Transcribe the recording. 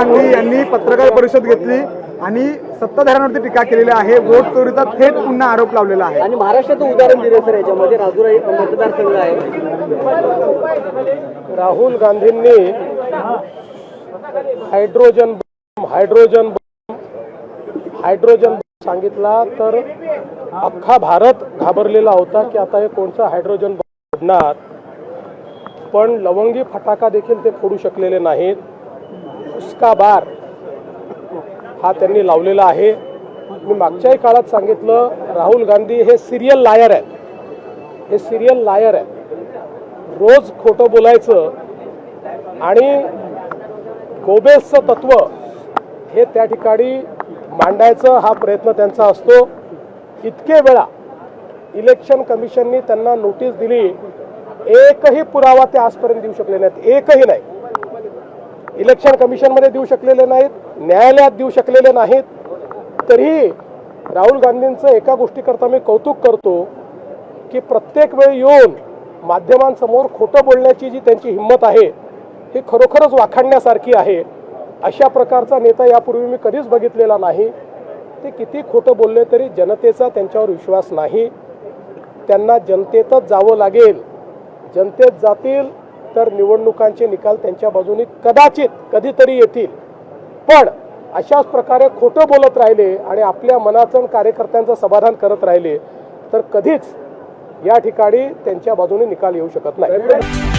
गांधी यांनी पत्रकार परिषद घेतली आणि सत्ताधाऱ्यांवरती टीका केलेली आहे. वोट चोरीचा थेट पुन्हा आरोप लावलेला आहे. आणि महाराष्ट्राचं उदाहरण दिलं सर याच्यामध्ये. राजुरा एक मतदारसंघ आहे. राहुल गांधींनी हायड्रोजन हायड्रोजन बम हायड्रोजन सांगितला तर अख्खा भारत घाबरलेला होता की आता हे कोणचा हायड्रोजन फोडणार पण लवंगी फटाका देखील ते फोडू शकलेले नाहीत. उसका बार हा त्यांनी लावलेला आहे. मी मागच्याही काळात सांगितलं राहुल गांधी हे सिरियल लायर आहेत. हे सिरियल लायर आहेत. रोज खोटं बोलायचं आणि गोबेसचं तत्व हे त्या ठिकाणी मांडायचं हा प्रयत्न त्यांचा असतो. इतके वेळा इलेक्शन कमिशननी त्यांना नोटीस दिली एकही पुरावा ते आजपर्यंत देऊ शकले नाहीत. एकही नाही. इलेक्शन कमिशनमध्ये देऊ शकलेले नाहीत न्यायालयात देऊ शकलेले नाहीत. तरीही राहुल गांधींचं एका गोष्टीकरता मी कौतुक करतो की प्रत्येक वेळी येऊन माध्यमांसमोर खोटं बोलण्याची जी त्यांची हिंमत आहे ही खरोखरच वाखाणण्यासारखी आहे. अशा प्रकारचा नेता यापूर्वी मी कधीच बघितलेला नाही. ते किती खोटं बोलले तरी जनतेचा त्यांच्यावर विश्वास नाही. त्यांना जनतेतच जावं लागेल. जनतेत जातील तर निवडणुकांचे निकाल त्यांच्या बाजूने कदाचित कधीतरी येतील. पण अशाच प्रकारे खोटं बोलत राहिले आणि आपल्या मनाचं कार्यकर्त्यांचं समाधान करत राहिले तर कधीच या ठिकाणी त्यांच्या बाजूने निकाल येऊ शकत नाही.